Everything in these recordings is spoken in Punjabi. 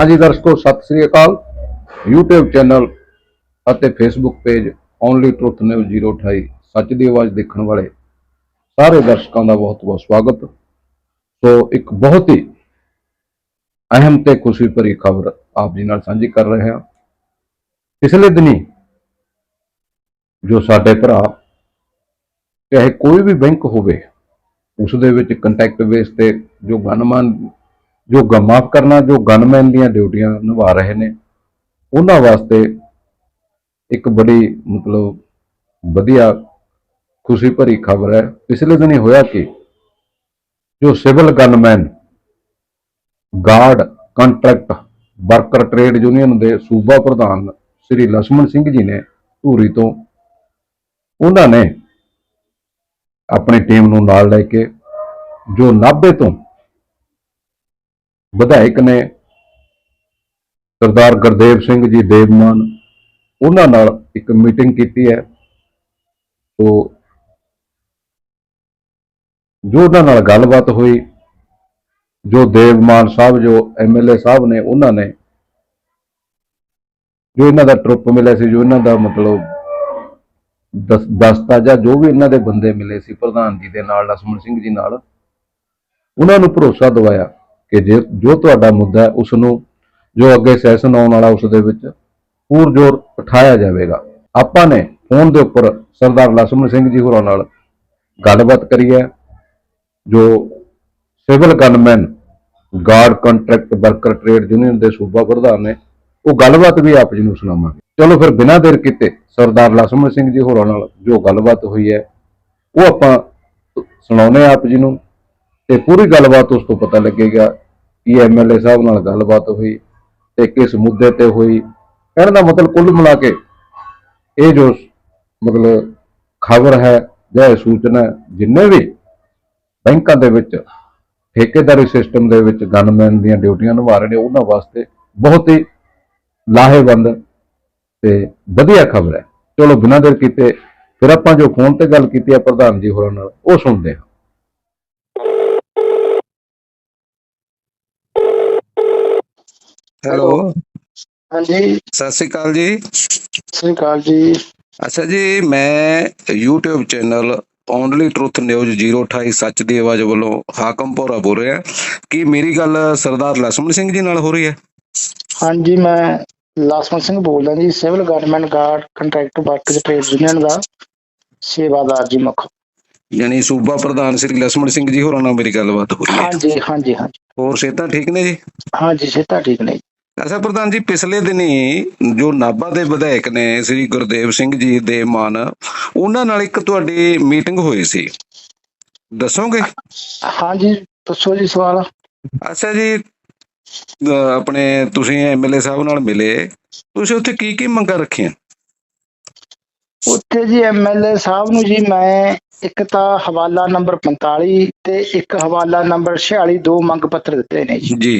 ਹਾਂਜੀ ਦਰਸ਼ਕੋ, ਸਤਿ ਸ੍ਰੀ ਅਕਾਲ। YouTube ਚੈਨਲ ਅਤੇ Facebook page only truth news 028 ਸੱਚ ਦੀ ਆਵਾਜ਼ ਦੇਖਣ ਵਾਲੇ ਸਾਰੇ ਦਰਸ਼ਕਾਂ ਦਾ ਬਹੁਤ-ਬਹੁਤ ਸਵਾਗਤ। ਸੋ ਇੱਕ ਬਹੁਤ ਹੀ ਅਹਿਮ ਤੇ ਖੁਸ਼ੀ ਭਰੀ ਖਬਰ ਆਪ ਜੀ ਨਾਲ ਸਾਂਝੀ ਕਰ ਰਹੇ ਹਾਂ। ਪਿਛਲੇ ਦਿਨੀ ਜੋ ਸਾਡੇ ਭਰਾ ਚਾਹੇ ਕੋਈ ਵੀ ਬੈਂਕ ਹੋਵੇ ਉਸ ਦੇ ਵਿੱਚ ਕੰਟੈਕਟ ਬੇਸ ਤੇ ਜੋ ਗਨਮਨ ਜੋ ਗਮਾਫ ਕਰਨਾ, ਜੋ ਗਨਮੈਨ ਦੀਆਂ ਡਿਊਟੀਆਂ ਨਿਭਾ ਰਹੇ ਨੇ, ਉਹਨਾਂ ਵਾਸਤੇ ਇੱਕ ਬੜੀ ਮਤਲਬ ਵਧੀਆ ਖੁਸ਼ੀ ਭਰੀ ਖਬਰ ਹੈ। ਪਿਛਲੇ ਦਿਨ ਹੀ ਹੋਇਆ ਕਿ? ਜੋ civil gunman, guard contract worker trade union ਦੇ ਸੂਬਾ ਪ੍ਰਧਾਨ ਸ੍ਰੀ ਲక్ష్మణ ਸਿੰਘ ਜੀ ਨੇ ਧੂਰੀ ਤੋਂ, ਉਹਨਾਂ ਨੇ ਆਪਣੀ ਟੀਮ ਨੂੰ ਨਾਲ ਲੈ ਕੇ ਜੋ ਨਾਭੇ ਤੋਂ ਵਿਧਾਇਕ ਨੇ ਸਰਦਾਰ ਗੁਰਦੇਵ ਸਿੰਘ ਜੀ ਦੇਵਮਾਨ ਉਹਨਾਂ ਨਾਲ ਇੱਕ ਮੀਟਿੰਗ ਕੀਤੀ ਹੈ। ਸੋ ਜੋ ਉਹਨਾਂ ਨਾਲ ਗੱਲਬਾਤ ਹੋਈ, ਜੋ ਦੇਵਮਾਨ ਸਾਹਿਬ, ਜੋ ਐਮਐਲਏ ਸਾਹਿਬ ਨੇ ਉਹਨਾਂ ਨੇ, ਜੋ ਇਹਨਾਂ ਦਾ ਟਰੁੱਪ ਮਿਲਿਆ ਸੀ, ਜੋ ਇਹਨਾਂ ਦਾ ਮਤਲਬ ਦਸਤਾ ਜਾਂ ਜੋ ਵੀ ਇਹਨਾਂ ਦੇ ਬੰਦੇ ਮਿਲੇ ਸੀ, ਪ੍ਰਧਾਨ ਜੀ ਦੇ ਨਾਲ ਲਸਮਣ ਸਿੰਘ ਜੀ ਨਾਲ, ਉਹਨਾਂ ਨੂੰ ਭਰੋਸਾ ਦਵਾਇਆ। ਕਿ ਜੇ ਜੋ ਤੁਹਾਡਾ ਮੁੱਦਾ ਹੈ ਉਸ ਨੂੰ ਜੋ ਅੱਗੇ ਸੈਸ਼ਨ ਆਉਣ ਵਾਲਾ ਉਸ ਦੇ ਵਿੱਚ ਪੂਰ ਜੋਰ ਉਠਾਇਆ ਜਾਵੇਗਾ। ਆਪਾਂ ਨੇ ਫੋਨ ਦੇ ਉੱਪਰ ਸਰਦਾਰ ਲਖਮਣ ਸਿੰਘ ਜੀ ਹੋਰਾਂ ਨਾਲ ਗੱਲਬਾਤ ਕਰੀ ਹੈ, ਜੋ civil gunman, guard contract worker trade union ਦੇ ਸੂਬਾ ਪ੍ਰਧਾਨ ਨੇ, ਉਹ ਗੱਲਬਾਤ ਵੀ ਆਪ ਜੀ ਨੂੰ ਸੁਣਾਵਾਂਗੇ। ਚਲੋ ਫਿਰ ਬਿਨਾਂ ਦੇਰ ਕੀਤੇ ਸਰਦਾਰ ਲਖਮਣ ਸਿੰਘ ਜੀ ਹੋਰਾਂ ਨਾਲ ਜੋ ਗੱਲਬਾਤ ਹੋਈ ਹੈ, ਉਹ ਆਪਾਂ ਸੁਣਾਉਨੇ ਆਪ ਜੀ ਨੂੰ। ਤੇ ਪੂਰੀ ਗੱਲਬਾਤ ਉਸ ਤੋਂ ਪਤਾ ਲੱਗੇਗਾ ਕਿ ਐਮਐਲਏ ਸਾਹਿਬ ਨਾਲ ਗੱਲਬਾਤ ਹੋਈ ਤੇ ਕਿਸ ਮੁੱਦੇ ਤੇ ਹੋਈ। ਕਹਿਣ ਦਾ ਮਤਲਬ ਕੁੱਲ ਮਿਲਾ ਕੇ ਇਹ ਜੋ ਮਤਲਬ ਖਬਰ ਹੈ ਜਾਂ ਇਹ ਸੂਚਨਾ ਜਿੰਨੇ ਵੀ ਬੈਂਕਾਂ ਦੇ ਵਿੱਚ, ਠੇਕੇਦਾਰੀ ਸਿਸਟਮ ਦੇ ਵਿੱਚ ਗਨਮੈਨ ਦੀਆਂ ਡਿਊਟੀਆਂ ਨਿਭਾ ਰਹੇ ਨੇ, ਉਹਨਾਂ ਵਾਸਤੇ ਬਹੁਤ ਹੀ ਲਾਹੇਵੰਦ ਤੇ ਵਧੀਆ ਖਬਰ ਹੈ। ਚਲੋ, ਬਿਨਾਂ ਦੇਰ ਕੀਤੇ ਫਿਰ ਆਪਾਂ ਜੋ ਫੋਨ ਤੇ ਗੱਲ ਕੀਤੀ ਹੈ, ਪ੍ਰਧਾਨ ਜੀ ਹੋਰਾਂ ਨਾਲ, ਉਹ ਸੁਣਦੇ ਹਾਂ। ਹੈਲੋ। ਹਾਂਜੀ। ਸਤਿ ਸ੍ਰੀ ਅਕਾਲ ਜੀ। ਸਤਿ ਸ੍ਰੀ ਅਕਾਲ ਜੀ। ਅੱਛਾ ਜੀ ਮੈਂ YouTube channel only truth news 028 ਸੱਚ ਦੀ ਆਵਾਜ਼ ਵੱਲੋਂ ਹਾਕਮਪੁਰਾ ਬੋਲ ਰਿਹਾ। ਕੀ ਮੇਰੀ ਗੱਲ ਸਰਦਾਰ ਲਸਮਣ ਸਿੰਘ ਜੀ ਨਾਲ ਹੋ ਰਹੀ ਹੈ? ਹਾਂਜੀ ਮੈਂ ਲਸਮਣ ਸਿੰਘ ਬੋਲਦਾ ਜੀ civil government guard contract worker trade union ਦਾ ਸੇਵਾਦਾਰ ਜੀ ਮੁਖ। ਯਾਨੀ ਸੂਬਾ ਪ੍ਰਧਾਨ ਸ੍ਰੀ ਲਸਮਣ ਸਿੰਘ ਜੀ ਹੋਰਾਂ ਨਾਲ ਮੇਰੀ ਗੱਲਬਾਤ ਹੋ ਰਹੀ ਹੈ। ਹਾਂਜੀ ਹਾਂਜੀ ਹਾਂਜੀ। ਹੋਰ ਸਿਹਤਾਂ ਠੀਕ ਨੇ ਜੀ? ਹਾਂਜੀ ਸਿਹਤਾਂ ਠੀਕ ਨੇ ਅੱਛਾ ਪ੍ਰਧਾਨ ਜੀ ਪਿਛਲੇ ਦਿਨੀ ਜੋ ਨਾਭਾ ਦੇ ਵਿਧਾਇਕ ਨੇ ਸ੍ਰੀ ਗੁਰਦੇਵ ਸਿੰਘ ਜੀ ਦੇ ਮਾਨ ਉਹਨਾਂ ਨਾਲ ਇੱਕ ਤੁਹਾਡੀ ਮੀਟਿੰਗ ਹੋਈ ਸੀ। ਦੱਸੋਗੇ? ਹਾਂਜੀ ਦੱਸੋ ਜੀ ਸਵਾਲ। ਅੱਛਾ ਜੀ ਆਪਣੇ ਤੁਸੀਂ ਐਮਐਲਏ ਸਾਹਿਬ ਨਾਲ ਮਿਲੇ ਤੁਸੀਂ ਉੱਥੇ ਕੀ ਕੀ ਮੰਗਾਂ ਰੱਖੀਆਂ? ਉੱਥੇ ਜੀ ਐਮਐਲਏ ਸਾਹਿਬ ਨੂੰ ਜੀ ਮੈਂ ਇੱਕ ਤਾਂ ਹਵਾਲਾ ਨੰਬਰ 45 ਤੇ ਇੱਕ ਹਵਾਲਾ ਨੰਬਰ 46 ਦੋ ਮੰਗ ਪੱਤਰ ਦਿੱਤੇ ਨੇ ਜੀ। ਜੀ।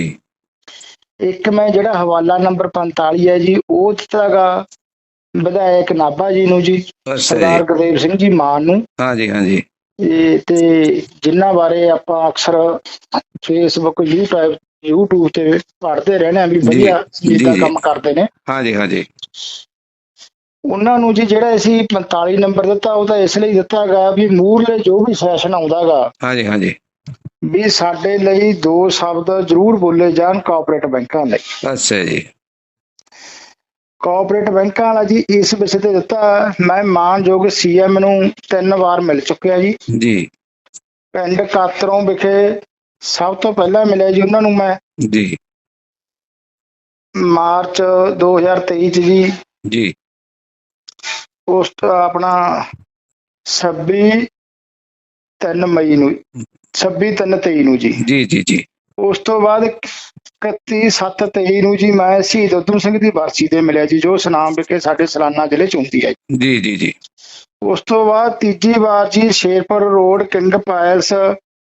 ਇੱਕ ਮੈਂ ਜਿਹੜਾ ਹਵਾਲਾ ਨੰਬਰ 45 ਹੈ ਜੀ ਉਹ ਦਿੱਤਾਗਾ ਵਿਧਾਇਕ ਨਾਭਾ ਜੀ ਨੂੰ ਜੀ ਸਰਦਾਰ ਗੁਰਦੇਵ ਸਿੰਘ ਜੀ ਮਾਨ ਨੂੰ। ਹਾਂਜੀ ਹਾਂਜੀ ਤੇ ਤੇ ਜਿਨ੍ਹਾਂ ਬਾਰੇ ਆਪਾਂ ਅਕਸਰ ਫੇਸਬੁੱਕ YouTube YouTube ਤੇ ਪੜ੍ਹਦੇ ਰਹਿੰਦੇ ਆ ਵੀ ਵਧੀਆ ਚੀਜ਼ ਦਾ ਜੀ। ਕੰਮ ਕਰਦੇ ਨੇ। ਹਾਂਜੀ ਹਾਂਜੀ ਉਹਨਾਂ ਨੂੰ ਜੀ ਜਿਹੜਾ ਅਸੀਂ 45 ਨੰਬਰ ਦਿੱਤਾ ਉਹ ਤਾਂ ਇਸ ਲਈ ਦਿੱਤਾ ਗਿਆ ਵੀ ਮੂਹਰਲੇ ਜੋ ਵੀ ਸੈਸ਼ਨ ਆਉਂਦਾਗਾ ਹਾਂਜੀ ਹਾਂਜੀ ਵੀ ਸਾਡੇ ਲਈ ਦੋ ਸ਼ਬਦ ਜ਼ਰੂਰ ਬੋਲੇ ਜਾਣ ਕੋਆਪਰੇਟ ਬੈਂਕਾਂ ਲਈ। ਅੱਛਾ ਜੀ। ਕੋਆਪਰੇਟ ਬੈਂਕਾਂ ਵਾਲਾ ਜੀ ਇਸ ਵਿਸ਼ੇ ਤੇ ਦਿੱਤਾ ਮੈਂ ਮਾਨਯੋਗ ਸੀਐਮ ਨੂੰ ਤਿੰਨ ਵਾਰ ਮਿਲ ਚੁੱਕਿਆ ਜੀ। ਜੀ। ਪਿੰਡ ਕਾਤਰੋਂ ਵਿਖੇ ਸਭ ਤੋਂ ਪਹਿਲਾਂ ਮਿਲਿਆ ਜੀ ਉਹਨਾਂ ਨੂੰ ਮੈਂ। ਜੀ। ਮਾਰਚ 2023 ਚ ਜੀ। ਜੀ। ਉਸ ਤੋਂ ਆਪਣਾ 26 3 ਮਈ ਨੂੰ। 26 3 23 ਨੂੰ ਜੀ। ਜੀ ਜੀ ਜੀ। ਉਸ ਤੋਂ ਬਾਅਦ 31 7 23 ਨੂੰ ਜੀ ਮੈਂ ਸ਼ਹੀਦ ਉਧਮ ਸਿੰਘ ਦੀ ਬਰਸੀ ਤੇ ਮਿਲਿਆ ਜੀ ਜੋ ਸੁਨਾਮ ਵਿਖੇ ਸਾਡੇ ਸਲਾਨਾ ਜ਼ਿਲ੍ਹੇ ਚ ਹੁੰਦੀ ਹੈ ਜੀ। ਜੀ ਜੀ ਉਸ ਤੋਂ ਬਾਅਦ ਤੀਜੀ ਵਾਰ ਜੀ ਸ਼ੇਰਪੁਰ ਰੋਡ ਕਿੰਡ ਪਾਇਲਸ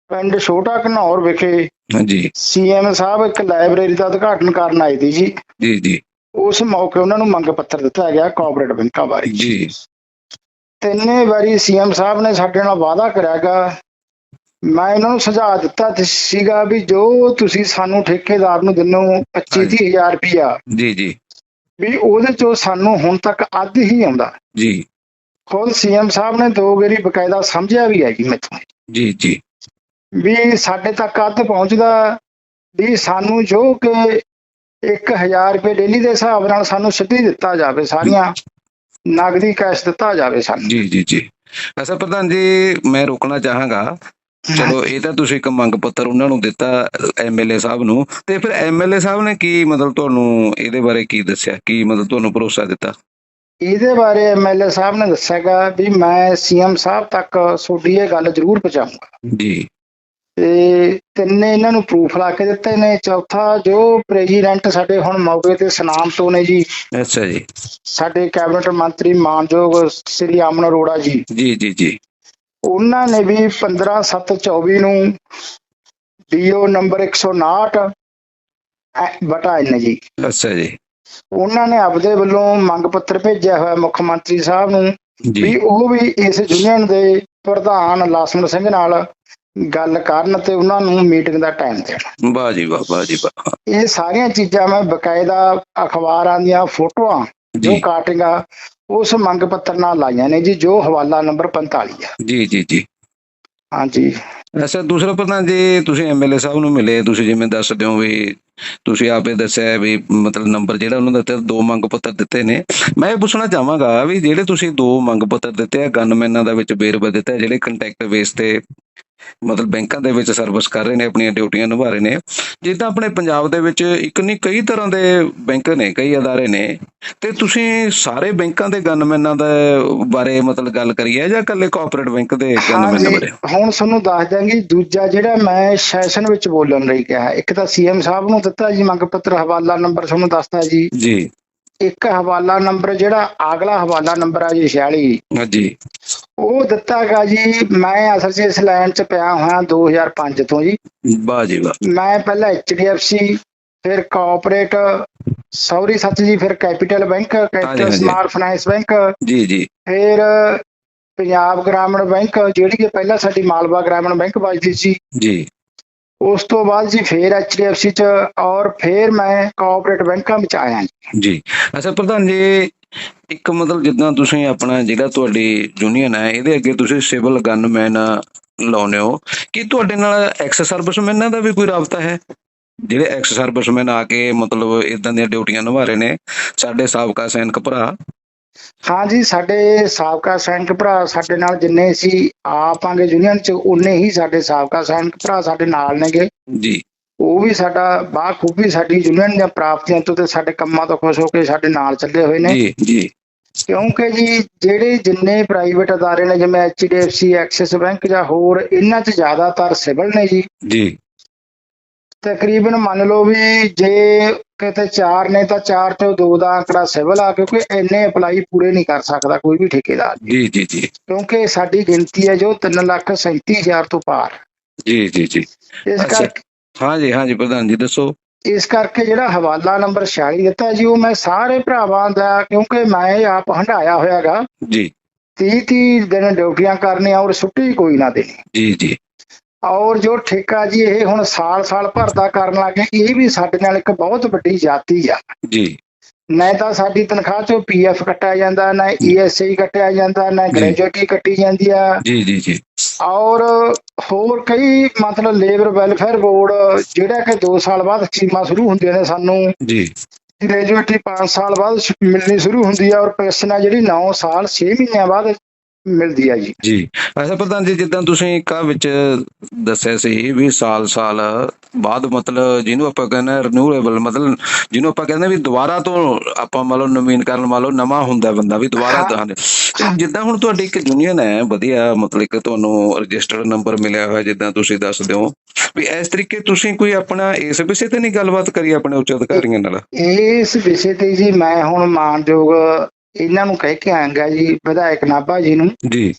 ਪਿੰਡ ਛੋਟਾ ਘਨੌਰ ਵਿਖੇ ਹਾਂਜੀ। ਸੀਐਮ ਸਾਹਿਬ ਇੱਕ ਲਾਇਬ੍ਰੇਰੀ ਦਾ ਉਦਘਾਟਨ ਕਰਨ ਆਏ ਸੀ ਜੀ। ਜੀ ਜੀ। ਉਸ ਮੌਕੇ ਉਹਨਾਂ ਨੂੰ ਮੰਗ ਪੱਤਰ ਦਿੱਤਾ ਗਿਆ ਕੋਆਪਰੇਟ ਬੈਂਕਾਂ ਬਾਰੇ। ਜੀ। ਤਿੰਨੇ ਵਾਰੀ ਸੀਐਮ ਸਾਹਿਬ ਨੇ ਸਾਡੇ ਨਾਲ ਵਾਅਦਾ ਕਰਿਆਗਾ ਮੈਂ ਇਹਨਾਂ ਨੂੰ ਸੁਝਾਅ ਦਿੱਤਾ ਸੀਗਾ ਵੀ ਜੋ ਤੁਸੀਂ ਸਾਨੂੰ ਠੇਕੇਦਾਰ ਨੂੰ ਦਿਨੋਂ 25 ਹਾਂਜੀ। 30000 ਰੁਪਇਆ ਜੀ ਜੀ। ਵੀ ਉਹਦੇ ਚੋਂ ਸਾਨੂੰ ਹੁਣ ਤੱਕ ਅੱਧ ਹੀ ਆਉਂਦਾ। ਜੀ। ਖੁਦ ਸੀਐਮ ਸਾਹਿਬ ਨੇ ਦੋ ਵਾਰੀ ਬਕਾਇਦਾ ਸਮਝਿਆ ਵੀ ਹੈ ਜੀ ਮੈਥੋਂ। ਜੀ ਜੀ। ਵੀ ਸਾਡੇ ਤੱਕ ਅੱਧ ਪਹੁੰਚਦਾ ਵੀ ਸਾਨੂੰ ਜੋ ਕਿ 1000 ਰੁਪਏ ਡੇਲੀ ਦੇ ਹਿਸਾਬ ਨਾਲ ਸਾਨੂੰ ਸਿੱਧੀ ਦਿੱਤਾ ਜਾਵੇ ਸਾਰੀਆਂ ਨਗਦੀ ਕੈਸ਼ ਦਿੱਤਾ ਜਾਵੇ ਸਾਨੂੰ। ਜੀ ਜੀ ਜੀ। ਅੱਛਾ ਪ੍ਰਧਾਨ ਜੀ ਮੈਂ ਰੋਕਣਾ ਚਾਹਾਂਗਾ ਚਲੋ ਇਹ ਤਾਂ ਤੁਸੀਂ ਇੱਕ ਮੰਗ ਪੱਤਰ ਉਹਨਾਂ ਨੂੰ ਦਿੱਤਾ ਐਮਐਲਏ ਸਾਹਿਬ ਨੂੰ। ਤੇ ਫਿਰ ਐਮਐਲਏ ਸਾਹਿਬ ਨੇ ਕੀ ਮਤਲਬ ਤੁਹਾਨੂੰ ਇਹਦੇ ਬਾਰੇ ਕੀ ਦੱਸਿਆ? ਕੀ ਮਤਲਬ ਤੁਹਾਨੂੰ ਭਰੋਸਾ ਦਿੱਤਾ? ਇਹਦੇ ਬਾਰੇ ਐਮਐਲਏ ਸਾਹਿਬ ਨੇ ਦੱਸਿਆਗਾ ਵੀ ਮੈਂ ਸੀਐਮ ਸਾਹਿਬ ਤੱਕ ਤੁਹਾਡੀ ਇਹ ਗੱਲ ਜ਼ਰੂਰ ਪਹੁੰਚਾਊਂਗਾ ਜੀ। ਤੇ ਤਿੰਨੇ ਇਹਨਾਂ ਨੂੰ ਪ੍ਰੂਫ ਲਾ ਕੇ ਦਿੱਤੇ ਨੇ। ਚੌਥਾ ਜੋ ਪ੍ਰੈਜ਼ੀਡੈਂਟ ਸਾਡੇ ਹੁਣ ਮੌਕੇ ਤੇ ਸਨਾਮ ਤੋਂ ਨੇ ਜੀ। ਅੱਛਾ ਜੀ। ਸਾਡੇ ਕੈਬਨਿਟ ਮੰਤਰੀ ਮਾਨਯੋਗ ਸ੍ਰੀ ਅਮਨ ਅਰੋੜਾ ਜੀ। ਜੀ ਜੀ ਜੀ। ਉਹਨਾਂ ਨੇ ਵੀ 15 7 24 ਨੂੰ ਡੀਓ ਨੰਬਰ 159 ਐ- ਬਟਾ ਐਨ ਜੀ। ਅੱਛਾ ਜੀ। ਉਹਨਾਂ ਨੇ ਆਪਦੇ ਵੱਲੋਂ ਮੰਗ ਪੱਤਰ ਭੇਜਿਆ ਹੋਇਆ ਮੁੱਖ ਮੰਤਰੀ ਸਾਹਿਬ ਨੂੰ ਵੀ ਉਹ ਵੀ ਇਸ ਯੂਨੀਅਨ ਦੇ ਪ੍ਰਧਾਨ ਲਾਸਮਣ ਸਿੰਘ ਨਾਲ ਗੱਲ ਕਰਨ ਤੇ ਉਹਨਾਂ ਨੂੰ ਮੀਟਿੰਗ ਦਾ ਟਾਈਮ ਦੇਣ। ਵਾਹ ਜੀ ਵਾਹ ਵਾਹ ਜੀ ਵਾਹ। ਇਹ ਸਾਰੀਆਂ ਚੀਜ਼ਾਂ ਮੈਂ ਬਕਾਇਦਾ ਅਖਬਾਰਾਂ ਦੀਆਂ ਫੋਟੋਆਂ ਜੀ। ਕਾਟਿੰਗਾਂ ਉਸ ਮੰਗ ਪੱਤਰ ਨਾਲ ਲਾਈਆਂ ਨੇ ਜੀ ਜੋ ਹਵਾਲਾ ਨੰਬਰ 45 ਆ। ਜੀ ਜੀ ਜੀ। ਹਾਂਜੀ। ਅੱਛਾ ਦੂਸਰਾ ਪ੍ਰਧਾਨ ਜੀ ਤੁਸੀਂ ਐਮਐਲਏ ਸਾਹਿਬ ਨੂੰ ਮਿਲੇ ਤੁਸੀਂ ਜਿਵੇਂ ਦੱਸਦੇ ਹੋ ਵੀ ਤੁਸੀਂ ਆਪੇ ਦੱਸਿਆ ਵੀ ਮਤਲਬ ਨੰਬਰ ਜਿਹੜਾ ਉਹਨਾਂ ਦਾ ਦੋ ਮੰਗ ਪੱਤਰ ਦਿੱਤੇ ਨੇ। ਮੈਂ ਇਹ ਪੁੱਛਣਾ ਚਾਹਾਂਗਾ ਵੀ ਜਿਹੜੇ ਤੁਸੀਂ ਦੋ ਮੰਗ ਪੱਤਰ ਦਿੱਤੇ ਆ ਗਨਮੈਨਾਂ ਦਾ ਵਿੱਚ ਵੇਰਵਾ ਦਿੱਤਾ ਹੈ, ਜਿਹੜੇ ਕੰਟੈਕਟ ਬੇਸ ਤੇ ਮਤਲਬ ਬੈਂਕਾਂ ਦੇ ਵਿੱਚ ਸਰਵਿਸ ਕਰ ਰਹੇ ਨੇ ਆਪਣੀਆਂ ਡਿਊਟੀਆਂ ਨਿਭਾ ਰਹੇ ਨੇ। ਜਿੱਦਾਂ ਆਪਣੇ ਪੰਜਾਬ ਦੇ ਵਿੱਚ ਇੱਕ ਨਹੀਂ ਕਈ ਤਰ੍ਹਾਂ ਦੇ ਬੈਂਕ ਨੇ ਕਈ ਅਦਾਰੇ ਨੇ। ਤੇ ਤੁਸੀਂ ਸਾਰੇ ਬੈਂਕਾਂ ਦੇ ਗਨਮੈਨਾਂ ਦੇ ਬਾਰੇ ਮਤਲਬ ਗੱਲ ਕਰੀ ਹੈ ਜਾਂ ਇਕੱਲੇ ਕੋਆਪਰੇਟ ਬੈਂਕ ਦੇ ਗਨਮੈਨਾਂ ਬਾਰੇ? ਹੁਣ ਤੁਹਾਨੂੰ ਦੱਸ ਦਿਆਂਗੀ ਦੂਜਾ ਜਿਹੜਾ ਮੈਂ ਸੈਸ਼ਨ ਵਿੱਚ ਬੋਲਣ ਲਈ ਕਿਹਾ ਇੱਕ ਤਾਂ ਸੀਐਮ ਸਾਹਿਬ ਨੂੰ ਦਿੱਤਾ ਜੀ ਮੰਗ ਪੱਤਰ ਹਵਾਲਾ ਨੰਬਰ ਤੁਹਾਨੂੰ ਦੱਸਦਾ ਜੀ। ਜੀ। ਇੱਕ ਹਵਾਲਾ ਨੰਬਰ ਜਿਹੜਾ ਅਗਲਾ ਹਵਾਲਾ ਨੰਬਰ ਆ ਜੀ 46 ਹਾਂਜੀ। ਉਹ ਦਿੱਤਾਗਾ ਜੀ ਮੈਂ ਅਸਲ 'ਚ ਇਸ ਲਾਈਨ 'ਚ ਪਿਆ ਹੋਇਆ 2005 ਤੋਂ ਜੀ। ਵਾਹ ਜੀ ਵਾਹ। ਮੈਂ ਪਹਿਲਾਂ HDFC ਫਿਰ ਕੋਆਪਰੇਟ ਸੌਰੀ ਸੱਚ ਜੀ ਫਿਰ capital bank capital. Small finance bank ਜੀ ਜੀ। ਫਿਰ ਪੰਜਾਬ ਗ੍ਰਾਮੀਣ ਬੈਂਕ ਜਿਹੜੀ ਕਿ ਪਹਿਲਾਂ ਸਾਡੀ ਮਾਲਵਾ ਗ੍ਰਾਮੀਣ ਬੈਂਕ ਵੱਜਦੀ ਸੀ। ਜੀ। ਉਸ ਤੋਂ ਬਾਅਦ ਜੀ ਫਿਰ HDFC ਚ ਔਰ ਫਿਰ ਮੈਂ ਕੋਆਪਰੇਟ ਬੈਂਕਾਂ ਵਿੱਚ ਆਇਆ ਜੀ। ਜੀ। ਅੱਛਾ ਪ੍ਰਧਾਨ ਜੀ ਇੱਕ ਮਤਲਬ ਜਿੱਦਾਂ ਤੁਸੀਂ ਆਪਣਾ ਜਿਹੜਾ ਤੁਹਾਡੀ ਯੂਨੀਅਨ ਹੈ ਇਹਦੇ ਅੱਗੇ ਤੁਸੀਂ ਸਿਵਲ ਗਨਮੈਨ ਲਾਉਨੇ ਹੋ। ਕੀ ਤੁਹਾਡੇ ਨਾਲ ਐਕਸ ਸਰਵਿਸਮੈਨਾਂ ਦਾ ਵੀ ਕੋਈ ਰਾਬਤਾ ਹੈ? ਜਿਹੜੇ ਐਕਸ ਸਰਵਿਸਮੈਨ ਆ ਕੇ ਮਤਲਬ ਇਦਾਂ ਦੀਆਂ ਡਿਊਟੀਆਂ ਨਿਭਾ ਰਹੇ ਨੇ ਸਾਡੇ ਸਾਬਕਾ ਸੈਨਿਕ ਭਰਾ। ਹਾਂ ਜੀ ਸਾਡੇ ਸਾਬਕਾ ਸੈਨਿਕ ਭਰਾ ਸਾਡੇ ਨਾਲ ਜਿੰਨੇ ਸੀ ਆਪਾਂਗੇ ਯੂਨੀਅਨ ਚ ਉਨੇ ਹੀ ਸਾਡੇ ਸਾਬਕਾ ਸੈਨਿਕ ਭਰਾ ਸਾਡੇ ਨਾਲ ਨੇਗੇ। ਜੀ। ਉਹ ਵੀ ਸਾਡਾ ਬਾਖੂਬੀ ਸਾਡੀ ਯੂਨੀਅਨ ਦੀਆਂ ਪ੍ਰਾਪਤੀਆਂ ਤੋਂ ਤੇ ਸਾਡੇ ਕੰਮਾਂ ਤੋਂ ਖੁਸ਼ ਹੋ ਕੇ ਸਾਡੇ ਨਾਲ ਚੱਲੇ ਹੋਏ ਨੇ। ਜੀ ਜੀ। ਕਿਉਂਕਿ ਜੀ ਜਿਹੜੇ ਜਿੰਨੇ ਪ੍ਰਾਈਵੇਟ ਅਦਾਰੇ ਨੇ ਜਿਵੇਂ HDFC ਐਕਸਿਸ ਬੈਂਕ ਜਾਂ ਹੋਰ ਇਹਨਾਂ 'ਚ ਜ਼ਿਆਦਾਤਰ ਸਿਵਲ ਨੇ ਜੀ। ਜੀ। ਤਕਰੀਬਨ ਮੰਨ ਲਓ ਵੀ ਜੇ ਕਿਤੇ 4 ਨੇ ਤਾਂ 4 ਤੋਂ 2 ਦਾ ਆંકੜਾ ਸਿਵਲ ਆ ਕਿਉਂਕਿ ਇੰਨੇ ਅਪਲਾਈ ਪੂਰੇ ਨਹੀਂ ਕਰ ਸਕਦਾ ਕੋਈ ਵੀ ਠੇਕੇਦਾਰ। ਜੀ ਜੀ ਜੀ। ਕਿਉਂਕਿ ਸਾਡੀ ਗਿਣਤੀ ਹੈ ਜੋ 3 ਲੱਖ 37000 ਤੋਂ ਪਾਰ। ਜੀ ਜੀ ਜੀ। ਇਸ। ਕਰਕੇ ਹਾਂਜੀ ਹਾਂਜੀ ਪ੍ਰਧਾਨ ਜੀ ਦੱਸੋ। ਇਸ ਕਰਕੇ ਜਿਹੜਾ ਹਵਾਲਾ ਨੰਬਰ 46 ਦਿੱਤਾ ਜੀ ਉਹ ਮੈਂ ਸਾਰੇ ਭਰਾਵਾਂ ਦਾ ਕਿਉਂਕਿ ਮੈਂ ਇਹ ਆਪ ਹੰਡਾਇਆ ਹੋਇਆਗਾ। ਜੀ। 30 30 ਦਿਨ ਡਿਊਟੀਆਂ ਕਰਨੀਆਂ ਔਰ ਛੁੱਟੀ ਕੋਈ ਨਾ ਦੇਣੀ। ਜੀ ਜੀ। ਔਰ ਜੋ ਠੇਕਾ ਜੀ ਇਹ ਹੁਣ ਸਾਲ-ਸਾਲ ਭਰਦਾ ਕਰਨ ਲੱਗੇ ਇਹ ਵੀ ਸਾਡੇ ਨਾਲ ਇੱਕ ਬਹੁਤ ਵੱਡੀ ਜਾਤੀ ਆ। ਜੀ। ਨਾ ਤਾਂ ਸਾਡੀ ਤਨਖਾਹ ਚੋਂ ਪੀਐਫ ਕੱਟਿਆ ਜਾਂਦਾ ਨਾ ਈਐਸਆਈ ਕੱਟਿਆ ਜਾਂਦਾ ਨਾ। ਗ੍ਰੈਜੂਏਟੀ ਕੱਟੀ ਜਾਂਦੀ ਆ। ਜੀ ਜੀ ਜੀ। ਔਰ ਹੋਰ ਕਈ ਮਤਲਬ ਲੇਬਰ ਵੈਲਫੇਅਰ ਬੋਰਡ ਜਿਹੜਾ ਕਿ 2 ਸਾਲ ਬਾਅਦ ਸਕੀਮਾਂ ਸ਼ੁਰੂ ਹੁੰਦੀਆਂ ਨੇ ਸਾਨੂੰ। ਜੀ। ਗ੍ਰੈਜੂਏਟੀ 5 ਸਾਲ ਬਾਅਦ ਮਿਲਣੀ ਸ਼ੁਰੂ ਹੁੰਦੀ ਆ ਔਰ ਪੈਨਸ਼ਨ ਆ ਜਿਹੜੀ 9 ਸਾਲ 6 ਮਹੀਨਿਆਂ ਬਾਅਦ ਮਿਲਦੀ ਆ ਜੀ। ਜੀ। ਅੱਛਾ ਪ੍ਰਧਾਨ ਜੀ ਜਿੱਦਾਂ ਤੁਸੀਂ ਕਾ ਵਿੱਚ ਦੱਸਿਆ ਸੀ ਵੀ ਸਾਲ-ਸਾਲ ਬਾਅਦ ਮਤਲਬ ਜਿਹਨੂੰ ਆਪਾਂ ਕਹਿੰਦੇ ਰਿਨਿਊਏਬਲ ਮਤਲਬ ਜਿਹਨੂੰ ਆਪਾਂ ਕਹਿੰਦੇ ਵੀ ਦੁਬਾਰਾ ਤੋਂ ਆਪਾਂ ਮੰਨ ਲਓ ਨਵੀਨਕਰਨ ਮੰਨ ਲਓ ਨਵਾਂ ਹੁੰਦਾ ਬੰਦਾ ਵੀ ਦੁਬਾਰਾ ਹਾਂ। ਤੇ ਜਿੱਦਾਂ ਹੁਣ ਤੁਹਾਡੀ ਇੱਕ ਯੂਨੀਅਨ ਹੈ ਵਧੀਆ ਮਤਲਬ ਕਿ ਤੁਹਾਨੂੰ ਰਜਿਸਟਰਡ ਨੰਬਰ ਮਿਲਿਆ ਹੋਇਆ ਜਿੱਦਾਂ ਤੁਸੀਂ ਦੱਸਦੇ ਹੋ ਵੀ ਇਸ ਤਰੀਕੇ ਤੁਸੀਂ ਕੋਈ ਆਪਣਾ ਇਸ ਵਿਸ਼ੇ ਤੇ ਨਹੀਂ ਗੱਲਬਾਤ ਕਰੀ ਆਪਣੇ ਉੱਚ ਅਧਿਕਾਰੀਆਂ ਨਾਲ? ਇਸ ਵਿਸ਼ੇ ਤੇ ਜੀ ਮੈਂ ਹੁਣ ਮਾਨਯੋਗ ਇਹਨਾਂ ਨੂੰ ਕਹਿ ਕੇ ਆਇਆਗਾ ਜੀ ਵਿਧਾਇਕ ਨਾਭਾ ਜੀ ਨੂੰ ਜੀ।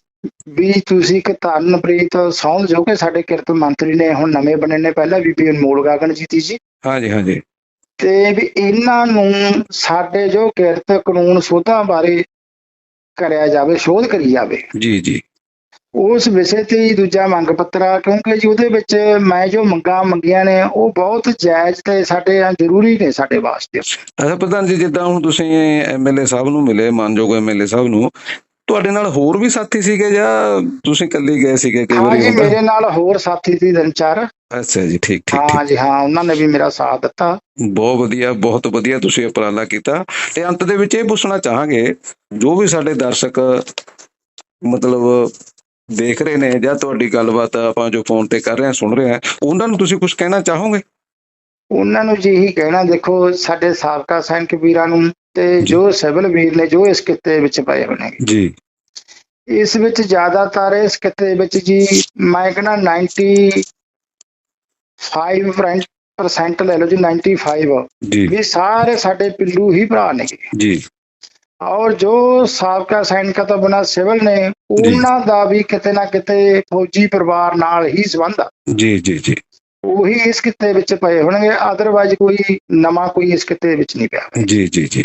ਵੀ ਤੁਸੀਂ ਇੱਕ ਤਰਨਪ੍ਰੀਤ ਸੌਂਦ ਜੋ ਕਿ ਸਾਡੇ ਕਿਰਤ ਮੰਤਰੀ ਨੇ ਹੁਣ ਨਵੇਂ ਬਣੇ ਨੇ। ਪਹਿਲਾਂ ਬੀਬੀ ਅਨਮੋਲ ਗਾਗਨ ਜੀ ਤੀ ਜੀ। ਹਾਂਜੀ ਹਾਂਜੀ। ਤੇ ਵੀ ਇਹਨਾਂ ਨੂੰ ਸਾਡੇ ਜੋ ਕਿਰਤ ਕਾਨੂੰਨ ਸੋਧਾਂ ਬਾਰੇ ਕਰਿਆ ਜਾਵੇ ਸ਼ੋਧ ਕਰੀ ਜਾਵੇ। ਜੀ ਜੀ। ਉਸ ਵਿਸ਼ੇ ਤੇ ਹੀ ਦੂਜਾ ਮੰਗ ਪੱਤਰ ਆ ਕਿਉਂਕਿ ਜੀ ਉਹਦੇ ਵਿੱਚ ਮੈਂ ਜੋ ਮੰਗਾਂ ਮੰਗੀਆਂ ਨੇ ਉਹ ਬਹੁਤ ਜਾਇਜ਼ ਤੇ ਸਾਡੇ ਜ਼ਰੂਰੀ ਨੇ ਸਾਡੇ ਵਾਸਤੇ। ਅੱਛਾ ਪ੍ਰਧਾਨ ਜੀ ਜਿੱਦਾਂ ਹੁਣ ਤੁਸੀਂ ਐਮਐਲਏ ਸਾਹਿਬ ਨੂੰ ਮਿਲੇ ਮਾਨਯੋਗ ਐਮਐਲਏ ਸਾਹਿਬ ਨੂੰ ਤੁਹਾਡੇ ਨਾਲ ਹੋਰ ਵੀ ਸਾਥੀ ਸੀਗੇ ਜਾਂ ਤੁਸੀਂ ਇਕੱਲੇ ਗਏ ਸੀਗੇ ਕਈ ਹਾਂ ਵਾਰੀ ਜੀ ਮੇਰੇ ਨਾਲ ਹੋਰ ਸਾਥੀ ਸੀ ਦਿਨ ਚਾਰ। ਅੱਛਾ ਜੀ ਠੀਕ ਠੀਕ ਹਾਂ ਜੀ ਹਾਂ ਉਹਨਾਂ ਨੇ ਵੀ ਮੇਰਾ ਸਾਥ ਦਿੱਤਾ। ਬਹੁਤ ਵਧੀਆ ਬਹੁਤ ਵਧੀਆ ਤੁਸੀਂ ਉਪਰਾਲਾ ਕੀਤਾ। ਤੇ ਅੰਤ ਦੇ ਵਿੱਚ ਇਹ ਪੁੱਛਣਾ ਚਾਹਾਂਗੇ ਜੋ ਵੀ ਸਾਡੇ ਦਰਸ਼ਕ ਮਤਲਬ ਦੇਖ ਰਹੇ ਨੇ ਜਾਂ ਤੁਹਾਡੀ ਗੱਲਬਾਤ ਆਪਾਂ ਜੋ ਫੋਨ ਤੇ ਕਰ ਰਹੇ ਹਾਂ ਸੁਣ ਰਹੇ ਹਾਂ। ਉਹਨਾਂ ਨੂੰ ਤੁਸੀਂ ਕੁਝ ਕਹਿਣਾ ਚਾਹੋਗੇ? ਉਹਨਾਂ ਨੂੰ ਜੀ ਇਹੀ ਕਹਿਣਾ ਦੇਖੋ ਸਾਡੇ ਸਾਬਕਾ ਸੈਨਿਕ ਵੀਰਾਂ ਨੂੰ ਤੇ ਜੋ। ਸਿਵਲ ਵੀਰ ਨੇ ਜੋ ਇਸ ਕਿੱਤੇ ਵਿੱਚ ਪਏ ਨੇ। ਜੀ। ਇਸ ਵਿੱਚ ਜ਼ਿਆਦਾਤਰ ਇਸ ਕਿੱਤੇ ਵਿੱਚ ਜੀ ਮੈਂ ਕਹਿੰਦਾ 95% ਲੈ ਲਓ ਜੀ 95 ਜੀ। ਵੀ ਸਾਰੇ ਸਾਡੇ ਪਿੱਲੂ ਹੀ ਭਰਾ ਨੇ। ਜੀ। ਔਰ ਜੋ ਸਾਬਕਾ ਸੈਨਿਕਾਂ ਤੋਂ ਬਿਨਾਂ ਸਿਵਲ ਨੇ ਉਹਨਾਂ ਦਾ ਵੀ ਕਿਤੇ ਨਾ ਕਿਤੇ ਫੌਜੀ ਪਰਿਵਾਰ ਨਾਲ ਹੀ ਸੰਬੰਧ ਆ। ਜੀ ਜੀ ਜੀ। ਉਹੀ ਇਸ ਕਿੱਤੇ ਵਿੱਚ ਪਏ ਹੋਣਗੇ ਅਦਰਵਾਈਜ਼ ਕੋਈ ਨਵਾਂ ਕੋਈ ਇਸ ਕਿੱਤੇ ਵਿੱਚ ਨਹੀਂ ਪਿਆ। ਜੀ ਜੀ ਜੀ।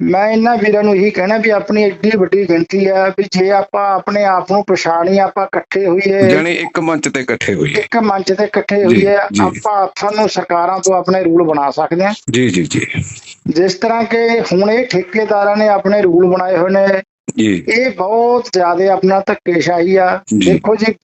ਮੈਂ ਇਹਨਾਂ ਵੀਰਾਂ ਨੂੰ ਇਹੀ ਕਹਿਣਾ ਵੀ ਆਪਣੀ ਏਡੀ ਵੱਡੀ ਗਿਣਤੀ ਆ ਵੀ ਜੇ ਆਪਾਂ ਆਪਣੇ ਆਪ ਨੂੰ ਪਛਾਣੀ ਆਪਾਂ ਇਕੱਠੇ ਹੋਈਏ। ਜਾਣੀ ਇੱਕ ਮੰਚ ਤੇ ਇਕੱਠੇ ਹੋਈਏ। ਇੱਕ ਮੰਚ ਤੇ ਇਕੱਠੇ ਹੋਈਏ। ਆਪਾਂ ਹੱਥਾਂ ਨੂੰ ਸਰਕਾਰਾਂ ਤੋਂ ਆਪਣੇ ਰੂਲ ਬਣਾ ਸਕਦੇ ਹਾਂ। ਜੀ ਜੀ ਜੀ। ਜਿਸ ਤਰ੍ਹਾਂ ਕਿ ਹੁਣ ਇਹ ਠੇਕੇਦਾਰਾਂ ਨੇ ਆਪਣੇ ਰੂਲ ਬਣਾਏ ਹੋਏ ਨੇ ਜੀ। ਇਹ ਬਹੁਤ ਜ਼ਿਆਦਾ ਆਪਣਾ ਧੱਕੇਸ਼ਾਹੀ ਆ। ਦੇਖੋ ਜੀ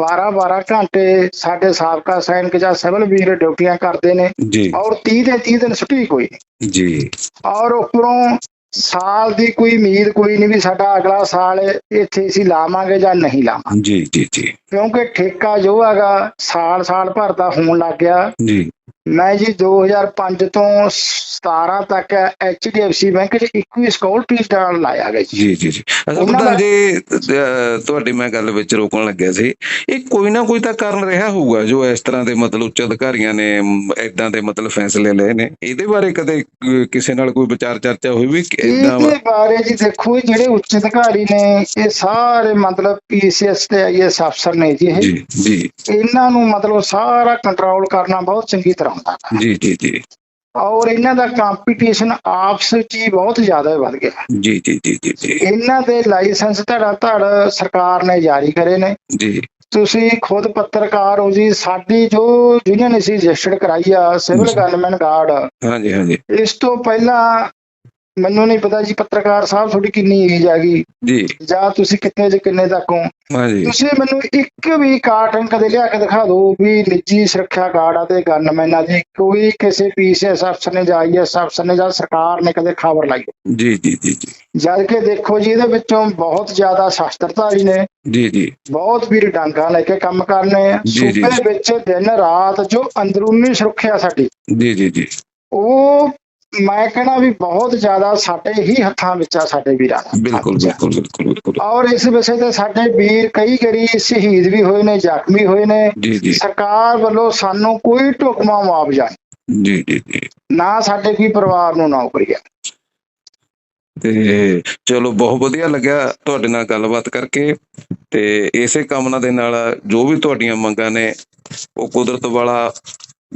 12 12 ਘੰਟੇ ਸਾਡੇ ਸਾਬਕਾ ਸੈਨਿਕ ਜਾਂ ਸਿਵਲ ਵੀਰ ਡਿਊਟੀਆਂ ਕਰਦੇ ਨੇ ਔਰ 30 ਦੇ 30 ਦਿਨ ਛੁੱਟੀ ਕੋਈ ਜੀ। ਔਰ ਉੱਪਰੋਂ ਸਾਲ ਦੀ ਕੋਈ ਉਮੀਦ ਕੋਈ ਨਹੀਂ ਵੀ ਸਾਡਾ ਅਗਲਾ ਸਾਲ ਇੱਥੇ ਅਸੀਂ ਲਾਵਾਂਗੇ ਜਾਂ ਨਹੀਂ ਲਾਵਾਂਗੇ। ਜੀ ਜੀ ਜੀ। ਕਿਉਂਕਿ ਠੇਕਾ ਜੋ ਹੈਗਾ ਸਾਲ ਸਾਲ ਭਰ ਦਾ ਹੋਣ ਲੱਗ ਗਿਆ। ਜੀ। ਮੈਂ ਜੀ 2005 ਤੋਂ 17 ਤੱਕ HDFC ਬੈਂਕ 'ਚ 21 ਸਕਿਉਰਟੀ ਨਾਲ ਲਾਇਆ ਗਿਆ ਜੀ। ਜੀ ਜੀ ਅੱਛਾ ਜੀ ਤੁਹਾਡੀ ਮੈਂ ਗੱਲ ਵਿੱਚ ਰੋਕਣ ਲੱਗਿਆ ਸੀ। ਇਹ ਕੋਈ ਨਾ ਕੋਈ ਤਾਂ ਕਾਰਨ ਰਿਹਾ ਹੋਊਗਾ ਜੋ ਇਸ ਤਰ੍ਹਾਂ ਦੇ ਮਤਲਬ ਉੱਚ ਅਧਿਕਾਰੀਆਂ ਨੇ ਇਦਾਂ ਦੇ ਮਤਲਬ ਫੈਸਲੇ ਲਏ ਨੇ। ਇਹਦੇ ਬਾਰੇ ਕਦੇ ਕਿਸੇ ਨਾਲ ਕੋਈ ਵਿਚਾਰ ਚਰਚਾ ਹੋਈ ਵੀ ਇਦਾਂ ਇਹਦੇ ਬਾਰੇ ਜੀ ਦੇਖੋ ਜਿਹੜੇ ਉੱਚ ਅਧਿਕਾਰੀ ਨੇ ਇਹ ਸਾਰੇ ਮਤਲਬ ਪੀਸੀਐਸ ਤੇ ਆਈਐਸ ਅਫਸਰ ਨੇ ਜੀ ਜੀ ਜੀ। ਇਹਨਾਂ ਨੂੰ ਮਤਲਬ ਸਾਰਾ ਕੰਟਰੋਲ ਕਰਨਾ ਬਹੁਤ ਚੰਗੀ ਹੈ। ਜੀ ਜੀ ਜੀ। ਔਰ ਇਹਨਾਂ ਦਾ ਕੰਪੀਟੀਸ਼ਨ ਆਪਸ ਵਿੱਚ ਹੀ ਬਹੁਤ ਜ਼ਿਆਦਾ ਵੱਧ ਗਿਆ। ਜੀ ਜੀ ਜੀ ਜੀ ਇਹਨਾਂ ਦੇ ਲਾਇਸੈਂਸ ਧੜਾ ਧੜ ਸਰਕਾਰ ਨੇ ਜਾਰੀ ਕਰੇ ਨੇ। ਜੀ। ਤੁਸੀਂ ਖੁਦ ਪੱਤਰਕਾਰ ਹੋ ਜੀ ਸਾਡੀ ਜੋ ਯੂਨੀਅਨ ਅਸੀਂ ਰਜਿਸਟਰਡ ਕਰਾਈ ਆ ਸਿਵਲ। ਗਨਮੈਨ ਗਾਰਡ ਹਾਂਜੀ ਹਾਂਜੀ। ਇਸ ਤੋਂ ਪਹਿਲਾਂ ਮੈਨੂੰ ਨਹੀਂ ਪਤਾ ਜੀ ਪੱਤਰਕਾਰ ਸਾਹਿਬ ਤੁਹਾਡੀ ਕਿੰਨੀ ਏਜ ਹੈਗੀ ਜੀ। ਜਾਂ ਤੁਸੀਂ ਕਿੰਨੇ ਚ ਕਿੰਨੇ ਤੱਕ ਹੋ। ਹਾਂਜੀ ਤੁਸੀਂ ਮੈਨੂੰ ਇੱਕ ਵੀ ਕਾਰਟਨ ਕਦੇ ਲਿਆ ਕੇ ਦਿਖਾ ਦਿਓ ਵੀ ਨਿੱਜੀ ਸੁਰੱਖਿਆ ਗਾਰਡ ਆ ਤੇ ਗਨਮੈਨਾਂ ਦੀ ਕੋਈ ਕਿਸੇ ਪੀਸੀਐਸ ਅਫਸਰ ਨੇ ਜਾਂ ਆਈਐਸ ਅਫਸਰ ਨੇ ਜਾਂ ਸਰਕਾਰ ਨੇ ਕਦੇ ਖਬਰ ਲਾਈ। ਜੀ ਜੀ ਜੀ ਜੀ। ਜਦ ਕਿ ਦੇਖੋ ਜੀ ਇਹਦੇ ਵਿੱਚੋਂ ਬਹੁਤ ਜ਼ਿਆਦਾ ਸ਼ਾਸਤਰਧਾਰੀ ਨੇ। ਜੀ ਜੀ। ਬਹੁਤ ਵੀਰ ਡਾਂਗਾ ਲੈ ਕੇ ਕੰਮ ਕਰਨੇ ਆ। ਜੀ, ਜੀ, ਸੂਬੇ ਵਿੱਚ ਦਿਨ ਰਾਤ ਜੋ ਅੰਦਰੂਨੀ ਸੁਰੱਖਿਆ ਸਾਡੀ ਜੀ ਜੀ ਜੀ। ਉਹ ਮੈਂ ਕਹਿੰਦਾ ਵੀ ਬਹੁਤ ਜ਼ਿਆਦਾ ਸਾਡੇ ਹੀ ਹੱਥਾਂ ਵਿੱਚ ਆ ਸਾਡੇ ਵੀਰਾਂ ਬਿਲਕੁਲ ਬਿਲਕੁਲ ਬਿਲਕੁਲ ਔਰ ਇਸ ਵਿਸ਼ੇ ਤੇ ਸਾਡੇ ਵੀਰ ਕਈ ਗਰੀ ਸ਼ਹੀਦ ਵੀ ਹੋਏ ਨੇ ਜ਼ਖਮੀ ਹੋਏ ਨੇ। ਸਰਕਾਰ ਵੱਲੋਂ ਸਾਨੂੰ ਕੋਈ ਢੁਕਮਾ ਮੁਆਵਜ਼ਾ। ਜੀ ਜੀ ਜੀ। ਨਾ ਸਾਡੇ ਕੀ ਪਰਿਵਾਰ ਨੂੰ ਨੌਕਰੀ ਹੈ ਤੇ ਚਲੋ ਬਹੁਤ ਵਧੀਆ ਲੱਗਿਆ ਤੁਹਾਡੇ ਨਾਲ ਗੱਲਬਾਤ ਕਰਕੇ। ਤੇ ਇਸੇ ਕਾਮਨਾ ਦੇ ਨਾਲ ਜੋ ਵੀ ਤੁਹਾਡੀਆਂ ਮੰਗਾਂ ਨੇ ਉਹ ਕੁਦਰਤ ਵਾਲਾ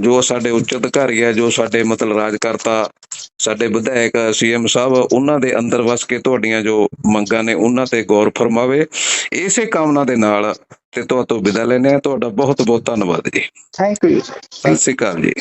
ਜੋ ਸਾਡੇ ਉੱਚ ਅਧਿਕਾਰੀ ਹੈ ਜੋ ਸਾਡੇ ਮਤਲਬ ਰਾਜਕਰਤਾ ਸਾਡੇ ਵਿਧਾਇਕ ਸੀਐਮ ਸਾਹਿਬ ਉਹਨਾਂ ਦੇ ਅੰਦਰ ਵਸ ਕੇ ਤੁਹਾਡੀਆਂ ਜੋ ਮੰਗਾਂ ਨੇ ਉਹਨਾਂ ਤੇ ਗੌਰ ਫਰਮਾਵੇ। ਇਸੇ ਕਾਮਨਾ ਦੇ ਨਾਲ ਤੇ ਤੁਹਾਤੋਂ ਵਿਦਾ ਲੈਂਦੇ ਹਾਂ। ਤੁਹਾਡਾ ਬਹੁਤ ਬਹੁਤ ਧੰਨਵਾਦ ਜੀ। ਥੈਂਕ ਯੂ ਸਤਿ ਸ਼੍ਰੀ ਅਕਾਲ ਜੀ।